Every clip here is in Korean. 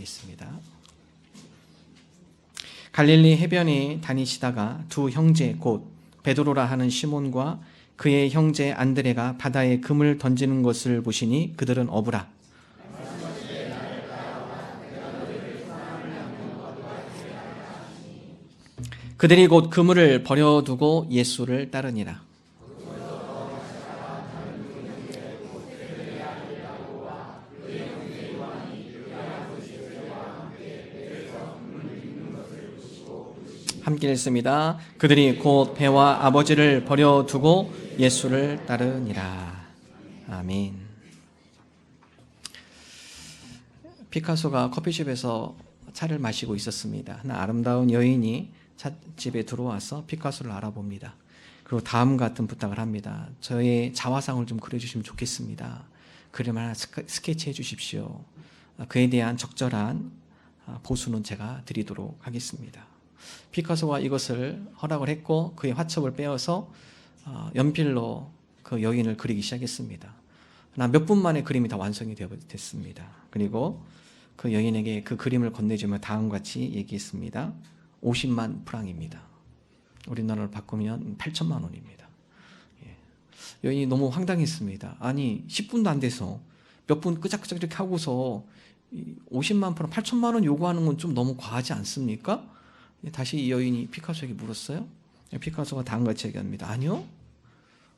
하겠습니다. 갈릴리 해변에 다니시다가 두 형제 곧 베드로라 하는 시몬과 그의 형제 안드레가 바다에 금을 던지는 것을 보시니 그들은 어부라. 그들이 곧 그물을 버려두고 예수를 따르니라. 함께 읽습니다. 그들이 곧 배와 아버지를 버려두고 예수를 따르니라. 아멘. 피카소가 커피숍에서 차를 마시고 있었습니다. 하나 아름다운 여인이 찻집에 들어와서 피카소를 알아봅니다. 그리고 다음 같은 부탁을 합니다. 저의 자화상을 좀 그려주시면 좋겠습니다. 그림 하나 스케- 스케치해 주십시오. 그에 대한 적절한 보수는 제가 드리도록 하겠습니다. 피카소가 이것을 허락을 했고 그의 화첩을 빼어서 어, 연필로 그 여인을 그리기 시작했습니다. 몇 분 만에 그림이 다 완성이 되어 됐습니다. 그리고 그 여인에게 그 그림을 건네주며 다음과 같이 얘기했습니다. 50만 프랑입니다. 우리나라로 바꾸면 8천만 원입니다. 예. 여인이 너무 황당했습니다. 아니 10분도 안 돼서 몇 분 끄적끄적 이렇게 하고서 50만 프랑 8천만 원 요구하는 건 좀 너무 과하지 않습니까? 다시 이 여인이 피카소에게 물었어요. 피카소가 다음같이 얘기합니다. 아니요.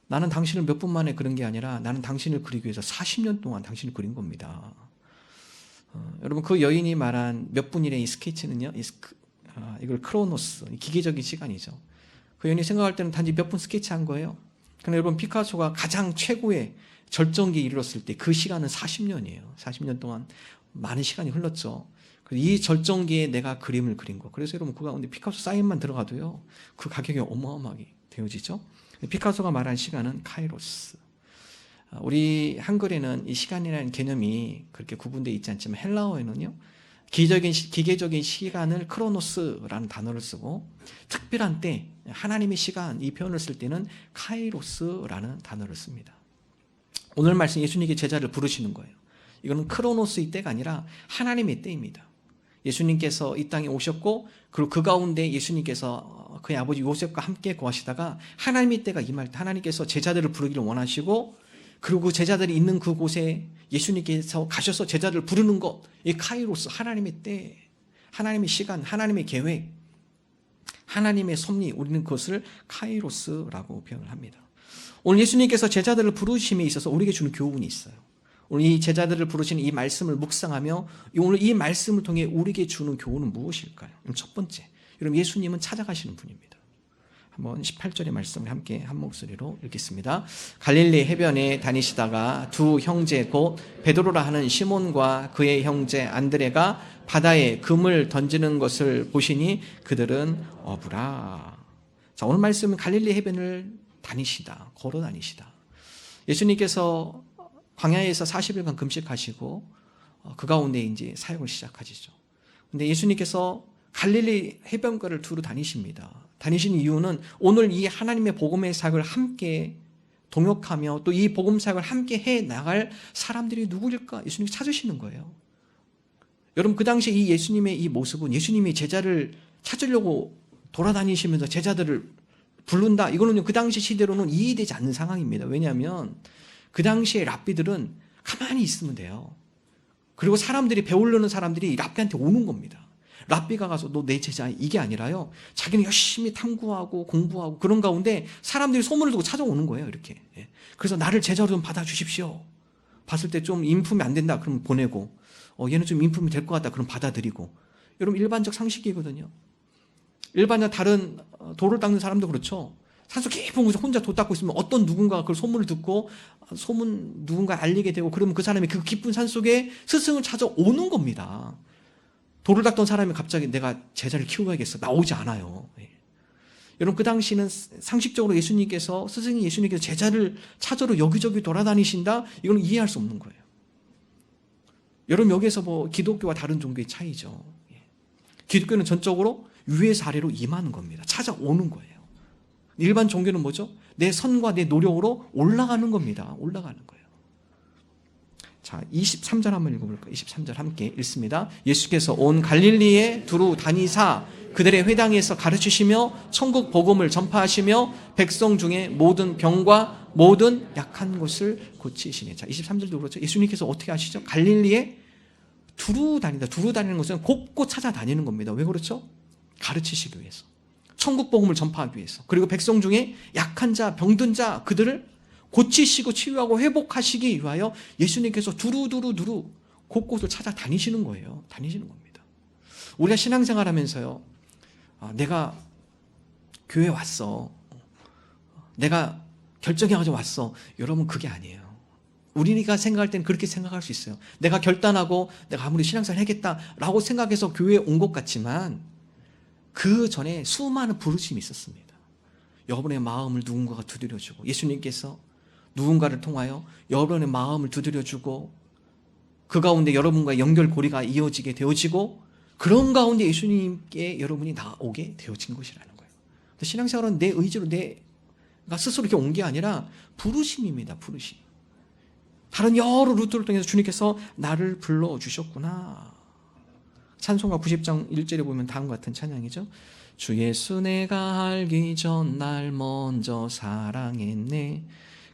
나는 당신을 몇 분 만에 그린 게 아니라 나는 당신을 그리기 위해서 40년 동안 당신을 그린 겁니다. 어, 여러분 그 여인이 말한 몇 분이래 이 스케치는요. 이 스크, 아, 이걸 크로노스 기계적인 시간이죠. 그 여인이 생각할 때는 단지 몇 분 스케치한 거예요. 그런데 여러분 피카소가 가장 최고의 절정기에 이르렀을 때 그 시간은 40년이에요. 40년 동안 많은 시간이 흘렀죠. 이 절정기에 내가 그림을 그린 거. 그래서 여러분 그 가운데 피카소 사인만 들어가도요. 그 가격이 어마어마하게 되어지죠. 피카소가 말한 시간은 카이로스. 아, 우리 한글에는 이 시간이라는 개념이 그렇게 구분되어 있지 않지만 헬라어에는요. 기적인 기계적인 시간을 크로노스라는 단어를 쓰고 특별한 때 하나님의 시간 이 표현을 쓸 때는 카이로스라는 단어를 씁니다. 오늘 말씀 예수님께 제자를 부르시는 거예요. 이거는 크로노스의 때가 아니라 하나님의 때입니다. 예수님께서 이 땅에 오셨고 그리고 그 가운데 예수님께서 그의 아버지 요셉과 함께 거하시다가 하나님의 때가 임할 때 하나님께서 제자들을 부르기를 원하시고 그리고 그 제자들이 있는 그곳에 예수님께서 가셔서 제자들을 부르는 것, 이 카이로스 하나님의 때, 하나님의 시간, 하나님의 계획, 하나님의 섭리, 우리는 그것을 카이로스라고 표현을 합니다. 오늘 예수님께서 제자들을 부르심에 있어서 우리에게 주는 교훈이 있어요. 오늘 이 제자들을 부르시는 이 말씀을 묵상하며 오늘 이 말씀을 통해 우리에게 주는 교훈은 무엇일까요? 첫 번째, 여러분 예수님은 찾아가시는 분입니다. 한번 18절의 말씀을 함께 한 목소리로 읽겠습니다. 갈릴리 해변에 다니시다가 두 형제 곧 베드로라 하는 시몬과 그의 형제 안드레가 바다에 금을 던지는 것을 보시니 그들은 어부라. 자, 오늘 말씀은 갈릴리 해변을 다니시다. 걸어 다니시다. 예수님께서 광야에서 40일간 금식하시고 어, 그 가운데 이제 사역을 시작하시죠. 근데 예수님께서 갈릴리 해변가를 두루 다니십니다. 다니신 이유는 오늘 이 하나님의 복음의 사역을 함께 동역하며 또 이 복음 사역을 함께 해 나갈 사람들이 누구일까? 예수님이 찾으시는 거예요. 여러분 그 당시에 이 예수님의 이 모습은 예수님이 제자를 찾으려고 돌아다니시면서 제자들을 부른다. 이거는 그 당시 시대로는 이해되지 않는 상황입니다. 왜냐하면 그 당시에 랍비들은 가만히 있으면 돼요. 그리고 사람들이 배우려는 사람들이 랍비한테 오는 겁니다. 랍비가 가서 너 내 제자 이게 아니라요. 자기는 열심히 탐구하고 공부하고 그런 가운데 사람들이 소문을 두고 찾아오는 거예요. 이렇게. 예. 그래서 나를 제자로 좀 받아주십시오. 봤을 때 좀 인품이 안 된다. 그럼 보내고 어, 얘는 좀 인품이 될 것 같다. 그럼 받아들이고. 여러분 일반적 상식이거든요. 일반적 다른 어, 돌을 닦는 사람도 그렇죠. 산속 깊은 곳에 혼자 도 닦고 있으면 어떤 누군가가 그 소문을 듣고 소문 누군가 알리게 되고 그러면 그 사람이 그 깊은 산 속에 스승을 찾아오는 겁니다. 돌을 닦던 사람이 갑자기 내가 제자를 키워야겠어. 나오지 않아요. 예. 여러분, 그 당시는 상식적으로 예수님께서, 스승이 예수님께서 제자를 찾으러 여기저기 돌아다니신다? 이건 이해할 수 없는 거예요. 여러분, 여기에서 뭐 기독교와 다른 종교의 차이죠. 예. 기독교는 전적으로 위에서 아래로 임하는 겁니다. 찾아오는 거예요. 일반 종교는 뭐죠? 내 선과 내 노력으로 올라가는 겁니다. 올라가는 거예요. 자, 23절 한번 읽어볼까요? 23절 함께 읽습니다. 예수께서 온 갈릴리에 두루 다니사 그들의 회당에서 가르치시며 천국 복음을 전파하시며 백성 중에 모든 병과 모든 약한 곳을 고치시니. 자, 23절도 그렇죠. 예수님께서 어떻게 하시죠? 갈릴리에 두루 다니다. 두루 다니는 것은 곳곳 찾아다니는 겁니다. 왜 그렇죠? 가르치시기 위해서. 천국 복음을 전파하기 위해서. 그리고 백성 중에 약한 자, 병든 자 그들을 고치시고 치유하고 회복하시기 위하여 예수님께서 두루두루 두루 곳곳을 찾아다니시는 거예요. 다니시는 겁니다. 우리가 신앙생활 하면서요. 아, 내가 교회 왔어. 내가 결정해가지고 왔어. 여러분 그게 아니에요. 우리가 생각할 땐 그렇게 생각할 수 있어요. 내가 결단하고 내가 아무리 신앙생활 하겠다라고 생각해서 교회에 온 것 같지만 그 전에 수많은 부르심이 있었습니다. 여러분의 마음을 누군가가 두드려주고 예수님께서 누군가를 통하여 여러분의 마음을 두드려주고 그 가운데 여러분과 연결고리가 이어지게 되어지고 그런 가운데 예수님께 여러분이 나오게 되어진 것이라는 거예요. 신앙생활은 내 의지로 내가 스스로 이렇게 온 게 아니라 부르심입니다. 부르심. 다른 여러 루트를 통해서 주님께서 나를 불러주셨구나. 찬송가 90장 1절에 보면 다음과 같은 찬양이죠. 주 예수 내가 알기 전 날 먼저 사랑했네.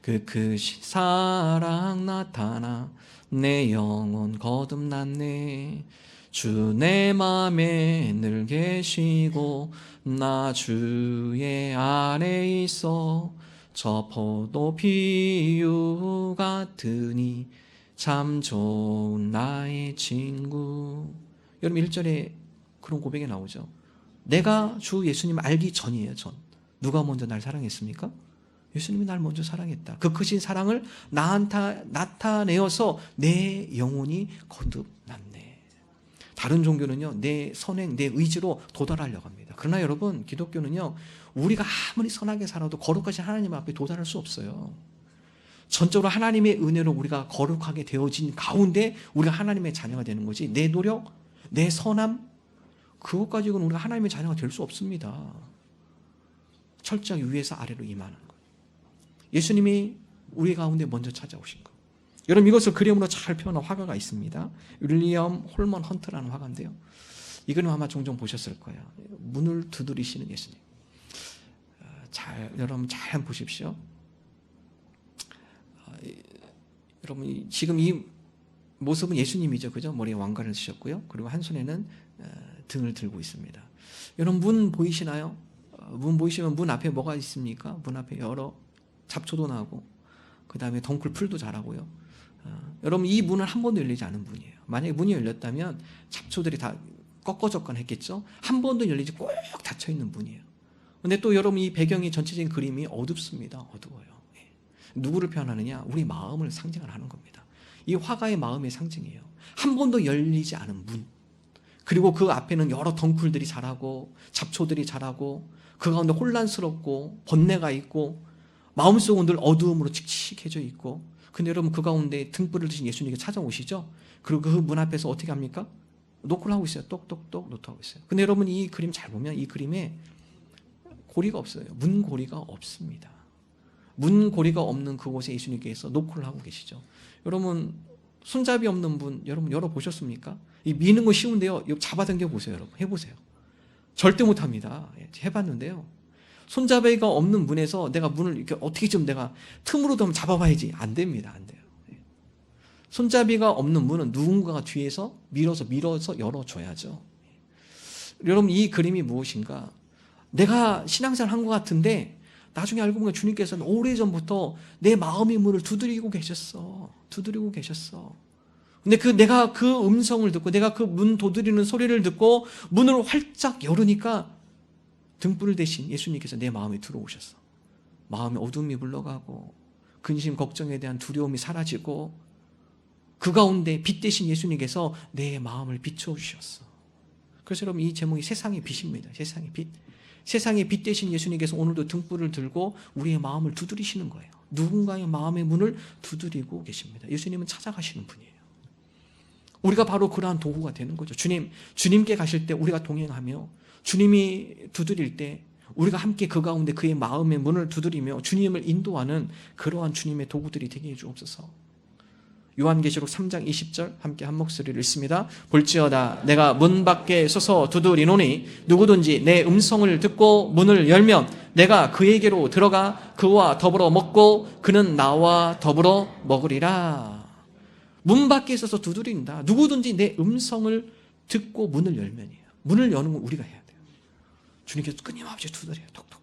그 크신 사랑 나타나 내 영혼 거듭났네. 주 내 맘에 늘 계시고 나 주의 아래 있어 저 포도 비유 같으니 참 좋은 나의 친구. 여러분 1절에 그런 고백이 나오죠. 내가 주 예수님 알기 전이에요, 전. 누가 먼저 날 사랑했습니까? 예수님이 날 먼저 사랑했다. 그 크신 사랑을 나한테 나타내어서 내 영혼이 거듭났네. 다른 종교는요, 내 선행, 내 의지로 도달하려고 합니다. 그러나 여러분, 기독교는요, 우리가 아무리 선하게 살아도 거룩하신 하나님 앞에 도달할 수 없어요. 전적으로 하나님의 은혜로 우리가 거룩하게 되어진 가운데 우리가 하나님의 자녀가 되는 거지. 내 노력, 내 선함, 그것 가지고는 우리가 하나님의 자녀가 될 수 없습니다. 철저하게 위에서 아래로 임하는 것. 예수님이 우리 가운데 먼저 찾아오신 것. 여러분 이것을 그림으로 잘 표현한 화가가 있습니다. 윌리엄 홀먼 헌트라는 화가인데요. 이 그림 아마 종종 보셨을 거예요. 문을 두드리시는 예수님. 어, 잘 여러분 잘 보십시오. 어, 여러분 지금 이 모습은 예수님이죠, 그죠? 머리에 왕관을 쓰셨고요. 그리고 한 손에는 어, 등을 들고 있습니다. 여러분 문 보이시나요? 문 보이시면 문 앞에 뭐가 있습니까? 문 앞에 여러 잡초도 나고 그 다음에 덩굴 풀도 자라고요. 어, 여러분 이 문은 한 번도 열리지 않은 문이에요. 만약에 문이 열렸다면 잡초들이 다 꺾어졌건 했겠죠. 한 번도 열리지 꼭 닫혀 있는 문이에요. 근데 또 여러분 이 배경이 전체적인 그림이 어둡습니다. 어두워요. 예. 누구를 표현하느냐? 우리 마음을 상징을 하는 겁니다. 이 화가의 마음의 상징이에요. 한 번도 열리지 않은 문. 그리고 그 앞에는 여러 덩굴들이 자라고 잡초들이 자라고 그 가운데 혼란스럽고 번뇌가 있고 마음속은 늘 어두움으로 칙칙해져 있고 근데 여러분 그 가운데 등불을 드신 예수님이 찾아오시죠? 그리고 그 문 앞에서 어떻게 합니까? 노크를 하고 있어요. 똑똑똑 노트하고 있어요. 근데 여러분 이 그림 잘 보면 이 그림에 고리가 없어요. 문고리가 없습니다. 문고리가 없는 그곳에 예수님께서 노크를 하고 계시죠. 여러분 손잡이 없는 분 여러분 열어보셨습니까? 이 미는 거 쉬운데요. 잡아당겨 보세요. 여러분 해보세요. 절대 못합니다. 예, 해봤는데요. 손잡이가 없는 문에서 내가 문을 이렇게 어떻게 좀 내가 틈으로 좀 잡아봐야지 안 됩니다. 안 돼요. 예. 손잡이가 없는 문은 누군가가 뒤에서 밀어서 밀어서 열어줘야죠. 여러분 이 그림이 무엇인가? 내가 신앙생활 한 것 같은데 나중에 알고 보면 주님께서는 오래전부터 내 마음의 문을 두드리고 계셨어. 두드리고 계셨어. 근데 그 내가 그 음성을 듣고 내가 그 문 도드리는 소리를 듣고 문을 활짝 열으니까 등불 대신 예수님께서 내 마음에 들어오셨어. 마음에 어둠이 물러가고 근심 걱정에 대한 두려움이 사라지고 그 가운데 빛 대신 예수님께서 내 마음을 비춰 주셨어. 그래서 여러분 이 제목이 세상의 빛입니다. 세상의 빛. 세상의 빛 대신 예수님께서 오늘도 등불을 들고 우리의 마음을 두드리시는 거예요. 누군가의 마음의 문을 두드리고 계십니다. 예수님은 찾아가시는 분이에요. 우리가 바로 그러한 도구가 되는 거죠. 주님, 주님께 가실 때 우리가 동행하며 주님이 두드릴 때 우리가 함께 그 가운데 그의 마음의 문을 두드리며 주님을 인도하는 그러한 주님의 도구들이 되게 해주옵소서. 요한계시록 3장 20절 함께 한 목소리를 읽습니다. 볼지어다 내가 문 밖에 서서 두드리노니 누구든지 내 음성을 듣고 문을 열면 내가 그에게로 들어가 그와 더불어 먹고 그는 나와 더불어 먹으리라. 문 밖에 서서 두드린다. 누구든지 내 음성을 듣고 문을 열면이에요. 문을 여는 건 우리가 해야 돼요. 주님께서 끊임없이 두드려요. 톡톡톡.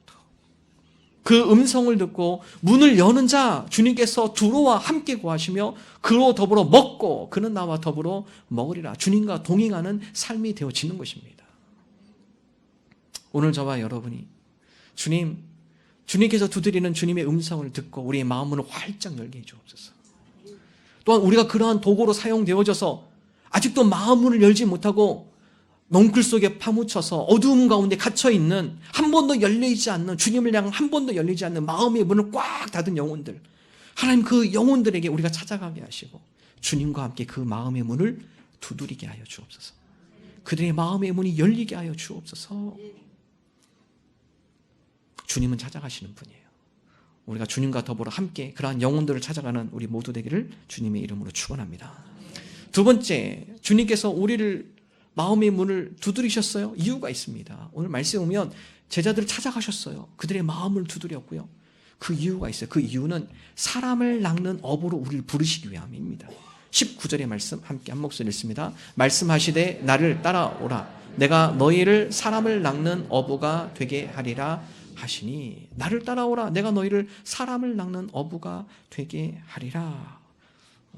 그 음성을 듣고 문을 여는 자 주님께서 두로와 함께 구하시며 그로 더불어 먹고 그는 나와 더불어 먹으리라. 주님과 동행하는 삶이 되어지는 것입니다. 오늘 저와 여러분이 주님 주님께서 두드리는 주님의 음성을 듣고 우리의 마음을 활짝 열게 해 주옵소서. 또한 우리가 그러한 도구로 사용되어져서 아직도 마음문을 열지 못하고 넝쿨 속에 파묻혀서 어두움 가운데 갇혀 있는 한 번도 열리지 않는 주님을 향한 한 번도 열리지 않는 마음의 문을 꽉 닫은 영혼들 하나님 그 영혼들에게 우리가 찾아가게 하시고 주님과 함께 그 마음의 문을 두드리게 하여 주옵소서. 그들의 마음의 문이 열리게 하여 주옵소서. 주님은 찾아가시는 분이에요. 우리가 주님과 더불어 함께 그러한 영혼들을 찾아가는 우리 모두 되기를 주님의 이름으로 축원합니다. 두 번째, 주님께서 우리를 마음의 문을 두드리셨어요. 이유가 있습니다. 오늘 말씀에 보면 제자들을 찾아가셨어요. 그들의 마음을 두드렸고요. 그 이유가 있어요. 그 이유는 사람을 낚는 업으로 우리를 부르시기 위함입니다. 19절의 말씀 함께 한 목소리 읽습니다. 말씀하시되 나를 따라오라. 내가 너희를 사람을 낚는 어부가 되게 하리라 하시니 나를 따라오라. 내가 너희를 사람을 낚는 어부가 되게 하리라.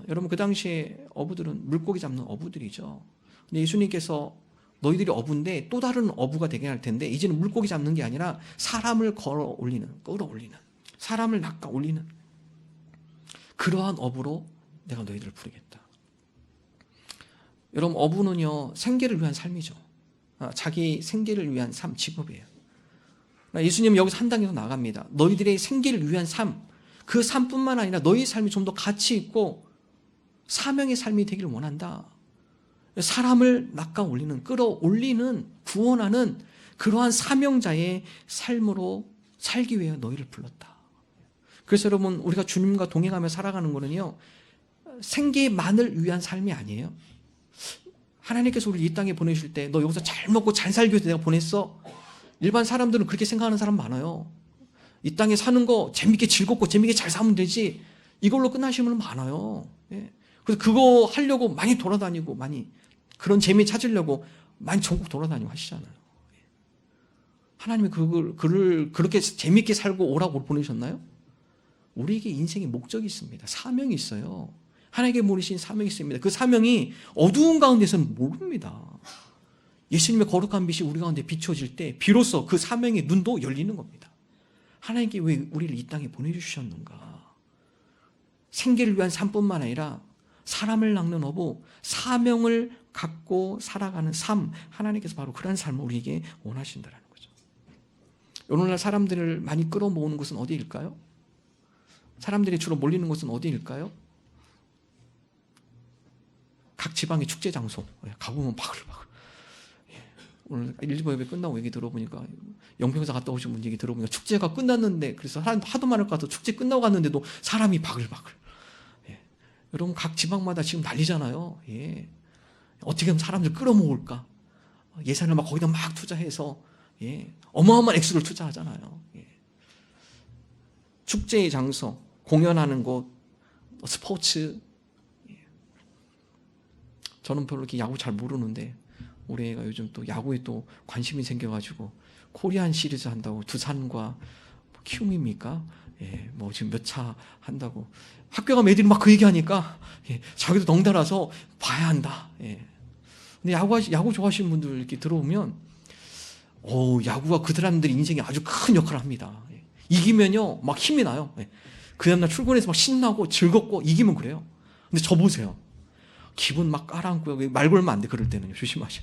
여러분 그 당시에 어부들은 물고기 잡는 어부들이죠. 근데 예수님께서 너희들이 어부인데 또 다른 어부가 되게 할 텐데 이제는 물고기 잡는 게 아니라 사람을 걸어 올리는, 끌어 올리는, 사람을 낚아 올리는 그러한 어부로 내가 너희들을 부르겠다. 여러분 어부는요 생계를 위한 삶이죠. 아, 자기 생계를 위한 삶, 직업이에요. 예수님 여기서 한 단계 더 나갑니다. 너희들의 생계를 위한 삶, 그 삶뿐만 아니라 너희 삶이 좀 더 가치 있고 사명의 삶이 되기를 원한다. 사람을 낚아 올리는, 끌어올리는, 구원하는 그러한 사명자의 삶으로 살기 위해 너희를 불렀다. 그래서 여러분, 우리가 주님과 동행하며 살아가는 거는요, 생계만을 위한 삶이 아니에요. 하나님께서 우리 이 땅에 보내실 때, 너 여기서 잘 먹고 잘 살기 위해서 내가 보냈어. 일반 사람들은 그렇게 생각하는 사람 많아요. 이 땅에 사는 거 재밌게 즐겁고 재밌게 잘 사면 되지. 이걸로 끝나시는 분 많아요. 예. 그래서 그거 하려고 많이 돌아다니고 많이 그런 재미 찾으려고 많이 전국 돌아다니고 하시잖아요. 하나님이 그걸, 그를 그렇게 재밌게 살고 오라고 보내셨나요? 우리에게 인생의 목적이 있습니다. 사명이 있어요. 하나님께 모르신 사명이 있습니다. 그 사명이 어두운 가운데서는 모릅니다. 예수님의 거룩한 빛이 우리 가운데 비춰질 때 비로소 그 사명의 눈도 열리는 겁니다. 하나님께 왜 우리를 이 땅에 보내주셨는가? 생계를 위한 삶뿐만 아니라 사람을 낚는 어부, 사명을 갖고 살아가는 삶, 하나님께서 바로 그런 삶을 우리에게 원하신다는 거죠. 오늘날 사람들을 많이 끌어모으는 곳은 어디일까요? 사람들이 주로 몰리는 곳은 어디일까요? 각 지방의 축제 장소. 예, 가보면 바글바글. 예, 오늘 일부 예배 끝나고 얘기 들어보니까 영평사 갔다 오신 분 얘기 들어보니까 축제가 끝났는데 그래서 하도 많을 것 같아서 축제 끝나고 갔는데도 사람이 바글바글. 예. 여러분 각 지방마다 지금 난리잖아요. 예. 어떻게 하면 사람들 끌어모을까? 예산을 막 거기다 막 투자해서 예. 어마어마한 액수를 투자하잖아요. 예. 축제의 장소, 공연하는 곳, 스포츠. 예. 저는 별로 이렇게 야구 잘 모르는데 우리 애가 요즘 또 야구에 또 관심이 생겨가지고 코리안 시리즈 한다고 두산과 뭐 키움입니까? 예, 뭐 지금 몇 차 한다고 학교 가면 애들이 막 그 얘기하니까 예, 자기도 덩달아서 봐야 한다. 예. 근데 야구 야구 좋아하시는 분들 이렇게 들어오면 오 야구가 그 사람들 인생에 아주 큰 역할을 합니다. 예. 이기면요 막 힘이 나요. 예. 그 다음날 출근해서 막 신나고 즐겁고 이기면 그래요. 근데 저 보세요. 기분 막 깔아앉고요. 말 걸면 안 돼. 그럴 때는요. 조심하셔.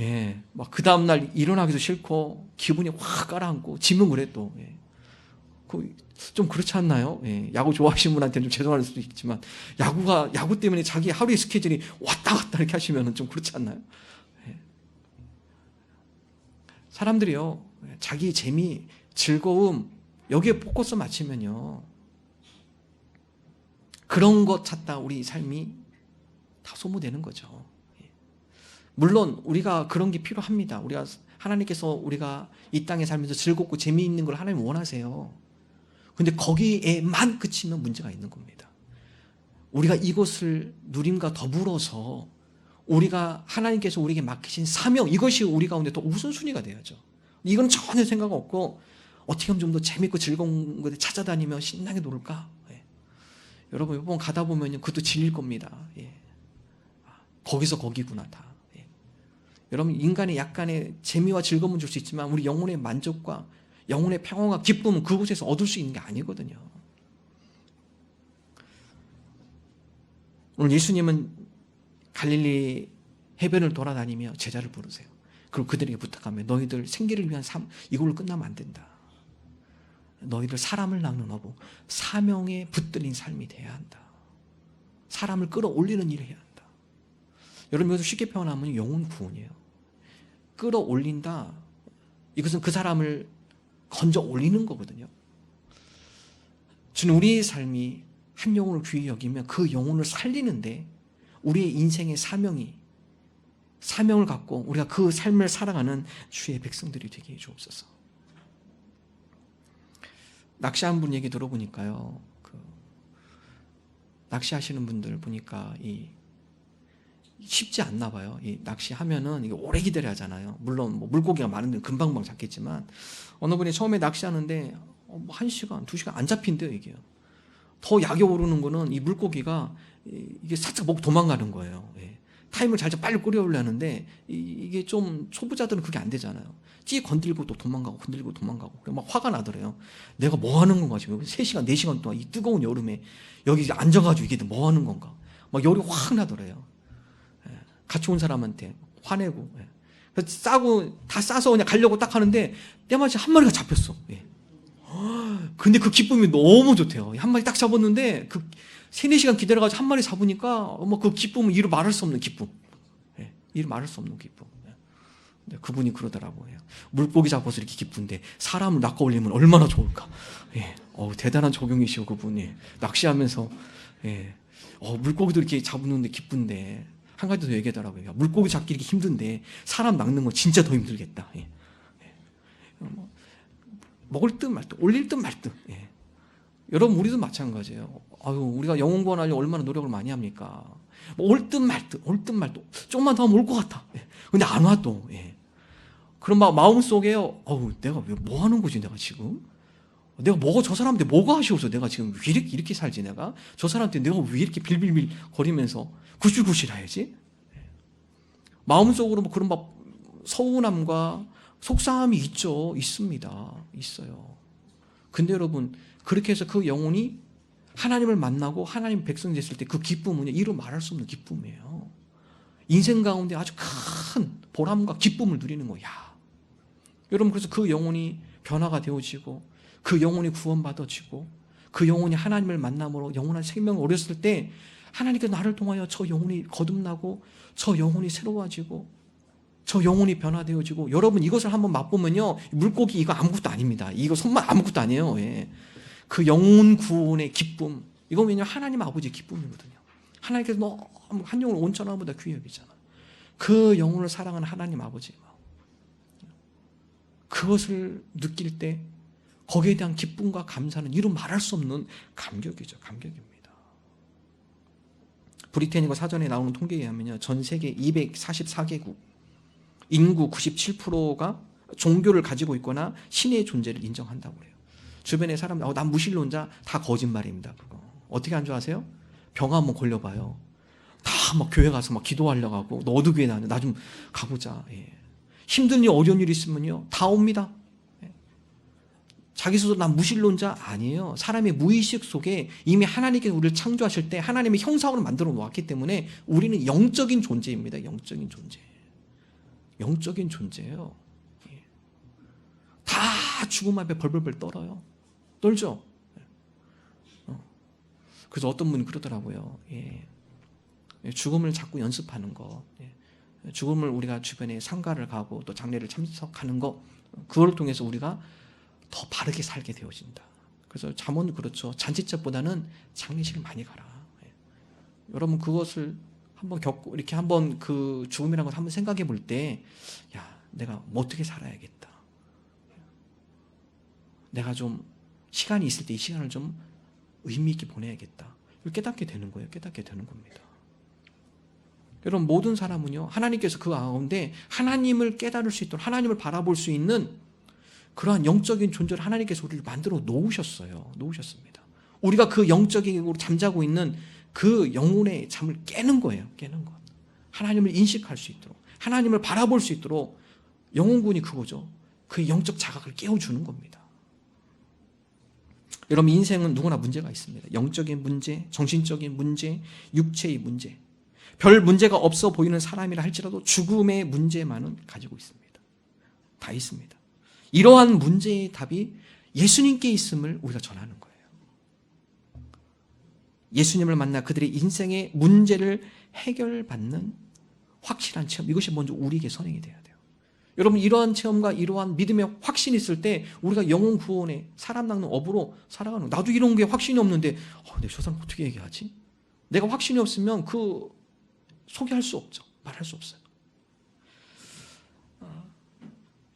예. 막 그 다음날 일어나기도 싫고 기분이 확 깔아앉고 지면 그래 또. 예. 좀 그렇지 않나요? 예, 야구 좋아하시는 분한테는 좀 죄송할 수도 있지만 야구가 야구 때문에 자기 하루의 스케줄이 왔다 갔다 이렇게 하시면 좀 그렇지 않나요? 예. 사람들이요 자기 재미, 즐거움 여기에 포커스 맞추면요 그런 것 찾다 우리 삶이 다 소모되는 거죠. 예. 물론 우리가 그런 게 필요합니다. 우리가 하나님께서 우리가 이 땅에 살면서 즐겁고 재미있는 걸 하나님 원하세요. 근데 거기에만 그치면 문제가 있는 겁니다. 우리가 이것을 누림과 더불어서 우리가 하나님께서 우리에게 맡기신 사명 이것이 우리 가운데 또 우선순위가 돼야죠. 이건 전혀 생각 없고 어떻게 하면 좀 더 재밌고 즐거운 곳에 찾아다니며 신나게 놀까? 예. 여러분 이번 가다 보면 그것도 질릴 겁니다. 예. 아, 거기서 거기구나 다. 예. 여러분 인간의 약간의 재미와 즐거움은 줄 수 있지만 우리 영혼의 만족과 영혼의 평화와 기쁨은 그곳에서 얻을 수 있는 게 아니거든요. 오늘 예수님은 갈릴리 해변을 돌아다니며 제자를 부르세요. 그리고 그들에게 부탁하며 너희들 생기를 위한 삶 이걸로 끝나면 안 된다. 너희들 사람을 낳는 어부 사명에 붙들린 삶이 돼야 한다. 사람을 끌어올리는 일을 해야 한다. 여러분 이것을 쉽게 표현하면 영혼 구원이에요. 끌어올린다. 이것은 그 사람을 건져 올리는 거거든요. 주는 우리의 삶이 한 영혼을 귀히 여기면 그 영혼을 살리는데 우리의 인생의 사명이 사명을 갖고 우리가 그 삶을 살아가는 주의 백성들이 되게 해 주옵소서. 낚시한 분 얘기 들어보니까요. 그 낚시하시는 분들 보니까 이 쉽지 않나 봐요. 이 낚시하면은 이게 오래 기다려야 하잖아요. 물론 뭐 물고기가 많은데 금방금방 잡겠지만 어느 분이 처음에 낚시하는데 어, 뭐한 시간, 두 시간 안 잡힌대요 이게요. 더 약이 오르는 거는 이 물고기가 이- 이게 살짝 목 도망가는 거예요. 예. 타임을 잘 빨리 이- 이게 좀 초보자들은 그게 안 되잖아요. 찌 건들고 또 도망가고 건들고 도망가고 그래 막 화가 나더래요. 내가 뭐 하는 건가 지금 3시간 4시간 동안 이 뜨거운 여름에 여기 앉아가지고 이게 뭐 하는 건가 막 열이 확 나더래요. 예. 같이 온 사람한테 화내고 예. 그래서 싸고 다 싸서 그냥 가려고 딱 하는데 때마침 한 마리가 잡혔어. 예. 근데 그 기쁨이 너무 좋대요. 한 마리 딱 잡았는데 그 세네 시간 기다려가지고 한 마리 잡으니까 어머 그 기쁨은 이루 말할 수 없는 기쁨. 예, 이루 말할 수 없는 기쁨. 예. 그분이 그러더라고요. 물고기 잡아서 이렇게 기쁜데 사람을 낚아 올리면 얼마나 좋을까. 예, 어우, 대단한 적용이시오 그분이 낚시하면서 예, 어, 물고기도 이렇게 잡는데 기쁜데 한 가지 더 얘기하더라고요. 야, 물고기 잡기 이렇게 힘든데 사람 낚는 거 진짜 더 힘들겠다. 예. 예. 뭐, 먹을 듯 말 듯, 올릴 듯 말 듯. 예. 여러분 우리도 마찬가지예요. 아유 우리가 영혼 구원하려 얼마나 노력을 많이 합니까? 뭐 올듯 말 듯, 올듯 말 듯. 조금만 더 하면 올 것 같아. 예. 근데 안와 또. 예. 그럼 막 마음 속에요. 어우 내가 왜 뭐 하는 거지 내가 지금? 내가 뭐가 저 사람한테 뭐가 아쉬워서 내가 지금 왜 이렇게 이렇게 살지 내가? 저 사람한테 내가 왜 이렇게 빌빌빌 거리면서 구실구실 해야지? 예. 마음속으로 뭐 그런 막 서운함과 속상함이 있죠. 있습니다. 있어요. 근데 여러분, 그렇게 해서 그 영혼이 하나님을 만나고 하나님 백성이 됐을 때 그 기쁨은 이루 말할 수 없는 기쁨이에요. 인생 가운데 아주 큰 보람과 기쁨을 누리는 거야. 여러분, 그래서 그 영혼이 변화가 되어지고 그 영혼이 구원받아지고 그 영혼이 하나님을 만남으로 영원한 생명을 얻었을 때 하나님께서 나를 통하여 저 영혼이 거듭나고 저 영혼이 새로워지고 저 영혼이 변화되어지고 여러분 이것을 한번 맛보면요. 물고기 이거 아무것도 아닙니다. 이거 손만 아무것도 아니에요. 예. 그 영혼 구원의 기쁨. 이건 왜냐 하나님 아버지의 기쁨이거든요. 하나님께서 너무 한 영혼을 온천하보다. 귀히 여기잖아. 그 영혼을 사랑하는 하나님 아버지 그것을 느낄 때 거기에 대한 기쁨과 감사는 이루 말할 수 없는 감격이죠 감격입니다 브리테니가 사전에 나오는 통계에 의하면요 전 세계 244개국 인구 97%가 종교를 가지고 있거나 신의 존재를 인정한다고 그래요. 주변의 사람들, 어, 난 무신론자 다 거짓말입니다. 그거 어떻게 한줄 아세요? 병 한번 걸려 봐요. 다 막 교회 가서 막 기도하려고 하고 너도 교회 나는 나좀 가보자. 예. 힘든 일 어려운 일 있으면요 다 옵니다. 예. 자기 스스로 난 무신론자 아니에요. 사람의 무의식 속에 이미 하나님께서 우리를 창조하실 때 하나님의 형상으로 만들어 놓았기 때문에 우리는 영적인 존재입니다. 영적인 존재. 영적인 존재예요. 예. 다 죽음 앞에 벌벌벌 떨어요. 떨죠. 예. 어. 그래서 어떤 분이 그러더라고요. 예. 예, 죽음을 자꾸 연습하는 것, 예. 죽음을 우리가 주변에 상가를 가고 또 장례를 참석하는 것, 그걸 통해서 우리가 더 바르게 살게 되어진다. 그래서 잠언 그렇죠. 잔치집보다는 장례식을 많이 가라. 여러분 그것을 한번 겪고 이렇게 한번 그 죽음이라는 걸 한번 생각해 볼 때, 야, 내가 뭐 어떻게 살아야겠다. 내가 좀 시간이 있을 때 이 시간을 좀 의미 있게 보내야겠다. 깨닫게 되는 거예요. 깨닫게 되는 겁니다. 여러분 모든 사람은요 하나님께서 그 가운데 하나님을 깨달을 수 있도록 하나님을 바라볼 수 있는 그러한 영적인 존재를 하나님께서 우리를 만들어 놓으셨어요. 놓으셨습니다. 우리가 그 영적인 잠자고 있는 그 영혼의 잠을 깨는 거예요. 깨는 것. 하나님을 인식할 수 있도록 하나님을 바라볼 수 있도록 영혼군이 그거죠. 그 영적 자각을 깨워주는 겁니다. 여러분 인생은 누구나 문제가 있습니다. 영적인 문제, 정신적인 문제, 육체의 문제. 별 문제가 없어 보이는 사람이라 할지라도 죽음의 문제만은 가지고 있습니다. 다 있습니다. 이러한 문제의 답이 예수님께 있음을 우리가 전하는 거예요. 예수님을 만나 그들의 인생의 문제를 해결받는 확실한 체험. 이것이 먼저 우리에게 선행이 돼야 돼요. 여러분 이러한 체험과 이러한 믿음의 확신이 있을 때 우리가 영혼 구원에 사람 낚는 업으로 살아가는. 나도 이런 게 확신이 없는데 어, 내저 사람 어떻게 얘기하지? 내가 확신이 없으면 그 소개할 수 없죠. 말할 수 없어요. 어,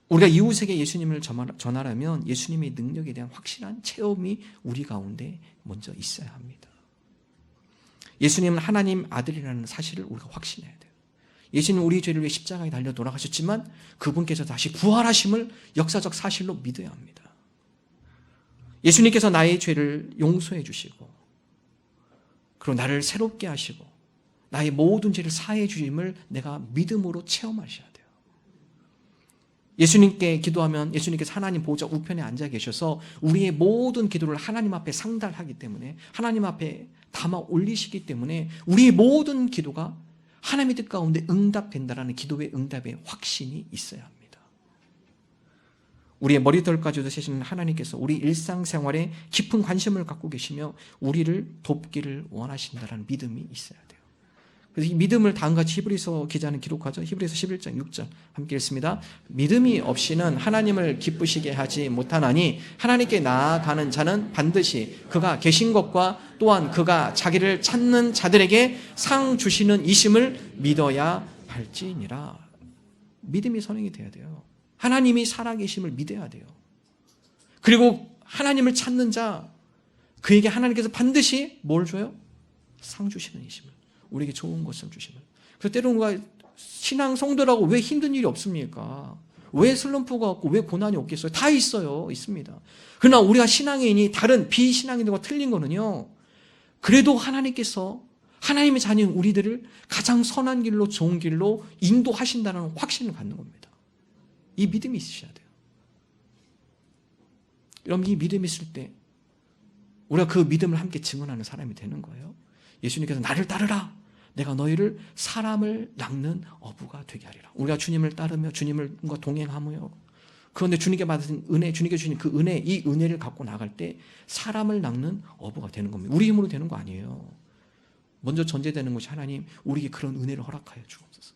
우리가 이웃에게 예수님을 전하려면 예수님의 능력에 대한 확실한 체험이 우리 가운데 먼저 있어야 합니다. 예수님은 하나님 아들이라는 사실을 우리가 확신해야 돼요. 예수님 우리 죄를 위해 십자가에 달려 돌아가셨지만 그분께서 다시 부활하심을 역사적 사실로 믿어야 합니다. 예수님께서 나의 죄를 용서해 주시고 그리고 나를 새롭게 하시고 나의 모든 죄를 사해 주심을 내가 믿음으로 체험하셔야 돼요. 예수님께 기도하면 예수님께서 하나님 보좌 우편에 앉아 계셔서 우리의 모든 기도를 하나님 앞에 상달하기 때문에 하나님 앞에 담아 올리시기 때문에 우리의 모든 기도가 하나님의 뜻 가운데 응답된다라는 기도의 응답의 확신이 있어야 합니다. 우리의 머리털까지도 세시는 하나님께서 우리 일상생활에 깊은 관심을 갖고 계시며 우리를 돕기를 원하신다라는 믿음이 있어야 돼요. 그래서 이 믿음을 다음과 같이 히브리서 기자는 기록하죠. 히브리서 11장 6절 함께 읽습니다. 믿음이 없이는 하나님을 기쁘시게 하지 못하나니 하나님께 나아가는 자는 반드시 그가 계신 것과 또한 그가 자기를 찾는 자들에게 상 주시는 이심을 믿어야 할지니라. 믿음이 선행이 돼야 돼요. 하나님이 살아계심을 믿어야 돼요. 그리고 하나님을 찾는 자 그에게 하나님께서 반드시 뭘 줘요? 상 주시는 이심을. 우리에게 좋은 것을 주시는. 그래서 때로는 우리가 신앙 성도라고 왜 힘든 일이 없습니까? 왜 슬럼프가 없고 왜 고난이 없겠어요? 다 있어요. 있습니다. 그러나 우리가 신앙인이 다른 비신앙인들과 틀린 거는요. 그래도 하나님께서 하나님의 자녀인 우리들을 가장 선한 길로 좋은 길로 인도하신다는 확신을 갖는 겁니다. 이 믿음이 있으셔야 돼요. 여러분 이 믿음이 있을 때 우리가 그 믿음을 함께 증언하는 사람이 되는 거예요. 예수님께서 나를 따르라. 내가 너희를 사람을 낚는 어부가 되게 하리라. 우리가 주님을 따르며 주님과 동행하며 그런데 주님께 받은 은혜, 주님께 주신 그 은혜, 이 은혜를 갖고 나갈 때 사람을 낚는 어부가 되는 겁니다. 우리 힘으로 되는 거 아니에요. 먼저 전제되는 것이 하나님 우리에게 그런 은혜를 허락하여 주옵소서.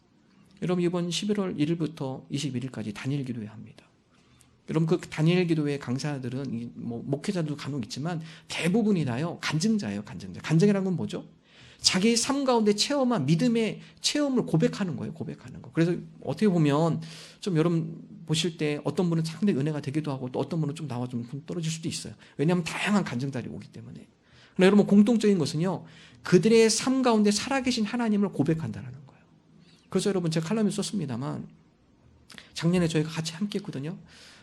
여러분 이번 11월 1일부터 21일까지 단일 기도회 합니다. 여러분 그 단일 기도회 강사들은 뭐 목회자도 간혹 있지만 대부분이 다요 간증자예요, 간증자. 간증이라는 건 뭐죠? 자기 삶 가운데 체험한 믿음의 체험을 고백하는 거예요. 고백하는 거. 그래서 어떻게 보면 좀 여러분 보실 때 어떤 분은 상당히 은혜가 되기도 하고 또 어떤 분은 좀 나와 좀 떨어질 수도 있어요. 왜냐하면 다양한 간증자리 오기 때문에. 그러나 여러분 공통적인 것은요. 그들의 삶 가운데 살아계신 하나님을 고백한다는 거예요. 그래서 여러분 제가 칼럼에 썼습니다만 작년에 저희가 같이 함께 했거든요.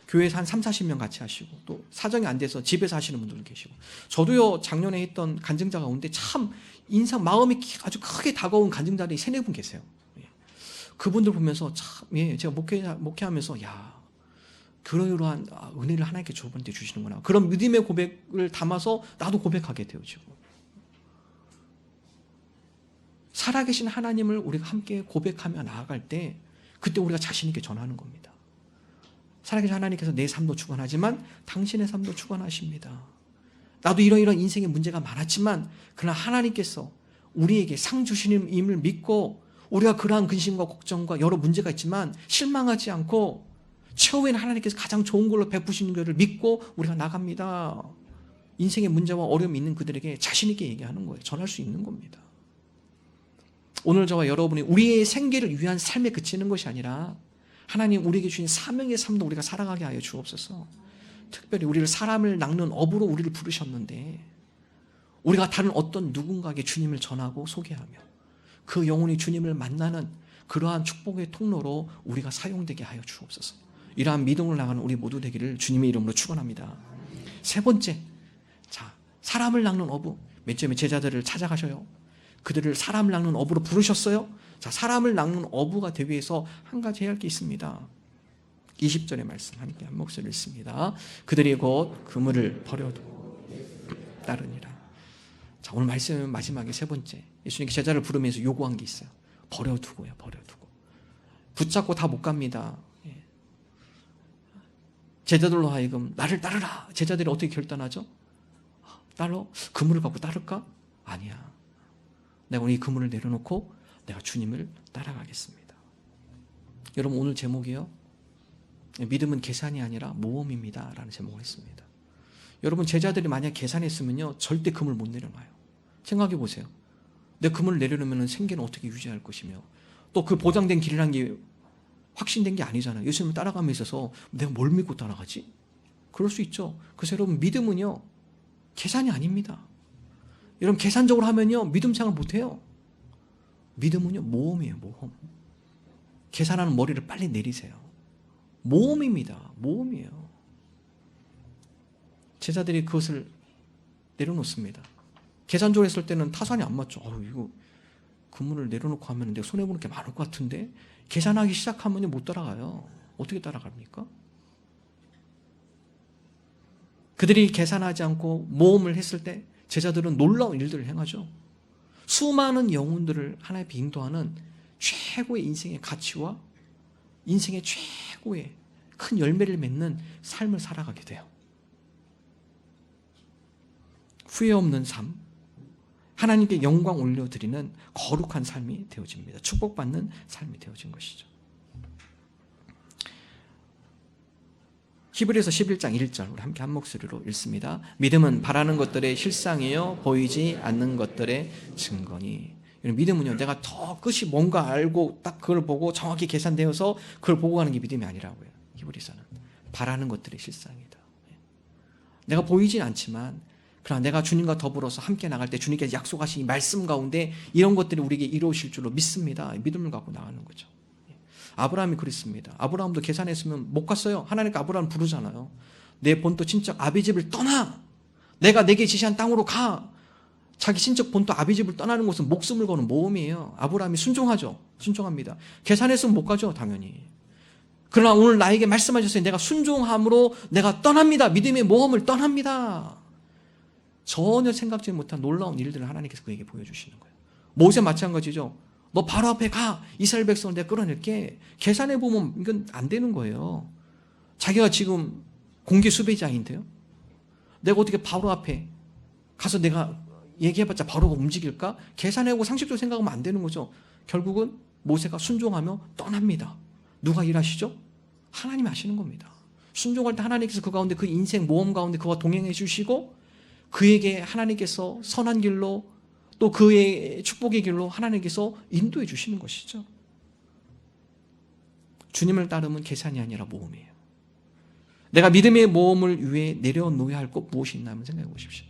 교회에서 한 3, 40명 같이 하시고 또 사정이 안 돼서 집에서 하시는 분들도 계시고 저도요 작년에 했던 간증자 가운데 참 인상 마음이 아주 크게 다가온 간증자들이 세네 분 계세요. 예. 그분들 보면서 참 예, 제가 목회 목회하면서 야 그러이러한 아, 은혜를 하나님께 저분한테 주시는구나 그런 믿음의 고백을 담아서 나도 고백하게 되어지고 살아계신 하나님을 우리가 함께 고백하며 나아갈 때 그때 우리가 자신 있게 전하는 겁니다. 살아계신 하나님께서 내 삶도 축원하지만 당신의 삶도 축원하십니다. 나도 이런 이런 인생의 문제가 많았지만 그러나 하나님께서 우리에게 상 주시는 임을 믿고 우리가 그러한 근심과 걱정과 여러 문제가 있지만 실망하지 않고 최후에는 하나님께서 가장 좋은 걸로 베푸시는 것을 믿고 우리가 나갑니다. 인생의 문제와 어려움이 있는 그들에게 자신 있게 얘기하는 거예요. 전할 수 있는 겁니다. 오늘 저와 여러분이 우리의 생계를 위한 삶에 그치는 것이 아니라 하나님 우리에게 주신 사명의 삶도 우리가 살아가게 하여 주옵소서. 특별히 우리를 사람을 낚는 업으로 우리를 부르셨는데 우리가 다른 어떤 누군가에게 주님을 전하고 소개하며 그 영혼이 주님을 만나는 그러한 축복의 통로로 우리가 사용되게 하여 주옵소서. 이러한 믿음을 나가는 우리 모두 되기를 주님의 이름으로 축원합니다. 세 번째, 자 사람을 낚는 어부. 맨 처음에 제자들을 찾아가셔요. 그들을 사람을 낚는 어부로 부르셨어요. 자 사람을 낚는 어부가 되기 위해서 한 가지 해야 할 게 있습니다. 20절의 말씀 함께 한 목소리 읽습니다. 그들이 곧 그물을 버려두고 따르니라. 자 오늘 말씀 마지막에 세 번째 예수님께 제자를 부르면서 요구한 게 있어요. 버려두고요, 버려두고 붙잡고 다 못 갑니다. 예. 제자들로 하여금 나를 따르라. 제자들이 어떻게 결단하죠? 따라 그물을 갖고 따를까? 아니야. 내가 오늘 이 그물을 내려놓고 내가 주님을 따라가겠습니다. 여러분 오늘 제목이요. 믿음은 계산이 아니라 모험입니다. 라는 제목을 했습니다. 여러분 제자들이 만약 계산했으면요. 절대 그물 못 내려놔요. 생각해 보세요. 내 그물을 내려놓으면 생계는 어떻게 유지할 것이며 또 그 보장된 길이라는 게 확신된 게 아니잖아요. 예수님을 따라가며 있어서 내가 뭘 믿고 따라가지? 그럴 수 있죠. 그래서 여러분 믿음은요. 계산이 아닙니다. 여러분 계산적으로 하면요. 믿음 생활 못해요. 믿음은요. 모험이에요. 모험. 계산하는 머리를 빨리 내리세요. 모험입니다. 모험이에요. 제자들이 그것을 내려놓습니다. 계산적으로 했을 때는 타산이 안 맞죠. 어우, 이거 그물을 내려놓고 하면 내가 손해보는 게 많을 것 같은데 계산하기 시작하면 못 따라가요. 어떻게 따라갑니까? 그들이 계산하지 않고 모험을 했을 때 제자들은 놀라운 일들을 행하죠. 수많은 영혼들을 하나의 인도하는 최고의 인생의 가치와 인생의 최고의 큰 열매를 맺는 삶을 살아가게 돼요. 후회 없는 삶, 하나님께 영광 올려드리는 거룩한 삶이 되어집니다. 축복받는 삶이 되어진 것이죠. 히브리서 11장 1절 우리 함께 한 목소리로 읽습니다. 믿음은 바라는 것들의 실상이요 보이지 않는 것들의 증거니. 믿음은 요 내가 더 끝이 뭔가 알고 딱 그걸 보고 정확히 계산되어서 그걸 보고 가는 게 믿음이 아니라고요. 히브리서는 바라는 것들의 실상이다. 내가 보이진 않지만 그러나 내가 주님과 더불어서 함께 나갈 때 주님께서 약속하신 이 말씀 가운데 이런 것들이 우리에게 이루어질 줄로 믿습니다. 믿음을 갖고 나가는 거죠. 아브라함이 그랬습니다. 아브라함도 계산했으면 못 갔어요. 하나님께 아브라함 부르잖아요. 내 본토 친척 아비집을 떠나. 내가 내게 지시한 땅으로 가. 자기 친척 본토 아비집을 떠나는 것은 목숨을 거는 모험이에요. 아브라함이 순종하죠. 순종합니다. 계산했으면 못 가죠. 당연히. 그러나 오늘 나에게 말씀하셨어요. 내가 순종함으로 내가 떠납니다. 믿음의 모험을 떠납니다. 전혀 생각지 못한 놀라운 일들을 하나님께서 그에게 보여주시는 거예요. 모세 마찬가지죠. 너 바로 앞에 가. 이스라엘 백성을 내가 끌어낼게. 계산해 보면 이건 안 되는 거예요. 자기가 지금 공개 수배자인데요. 내가 어떻게 바로 앞에 가서 내가 얘기해봤자 바로 움직일까? 계산해보고 상식적으로 생각하면 안 되는 거죠. 결국은 모세가 순종하며 떠납니다. 누가 일하시죠? 하나님이 하시는 겁니다. 순종할 때 하나님께서 그 가운데 그 인생 모험 가운데 그와 동행해 주시고 그에게 하나님께서 선한 길로 또 그의 축복의 길로 하나님께서 인도해 주시는 것이죠. 주님을 따르면 계산이 아니라 모험이에요. 내가 믿음의 모험을 위해 내려놓아야 할 것 무엇이 있나 한번 생각해 보십시오.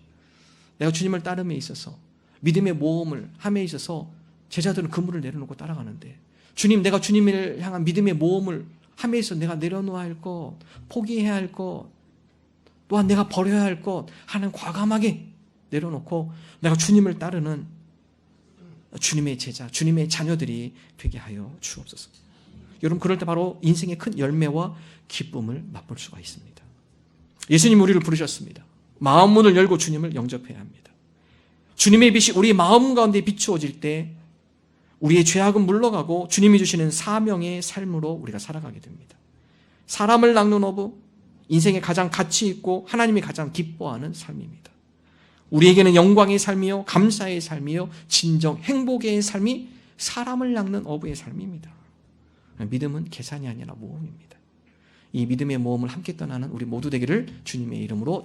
내가 주님을 따름에 있어서 믿음의 모험을 함에 있어서 제자들은 그물을 내려놓고 따라가는데 주님 내가 주님을 향한 믿음의 모험을 함에 있어 내가 내려놓아야 할 것, 포기해야 할 것, 또한 내가 버려야 할 것 하는 과감하게 내려놓고 내가 주님을 따르는 주님의 제자, 주님의 자녀들이 되게 하여 주옵소서. 여러분 그럴 때 바로 인생의 큰 열매와 기쁨을 맛볼 수가 있습니다. 예수님 우리를 부르셨습니다. 마음 문을 열고 주님을 영접해야 합니다. 주님의 빛이 우리 마음 가운데 비추어질 때 우리의 죄악은 물러가고 주님이 주시는 사명의 삶으로 우리가 살아가게 됩니다. 사람을 낚는 어부, 인생의 가장 가치 있고 하나님이 가장 기뻐하는 삶입니다. 우리에게는 영광의 삶이요, 감사의 삶이요, 진정 행복의 삶이 사람을 낚는 어부의 삶입니다. 믿음은 계산이 아니라 모험입니다. 이 믿음의 모험을 함께 떠나는 우리 모두 되기를 주님의 이름으로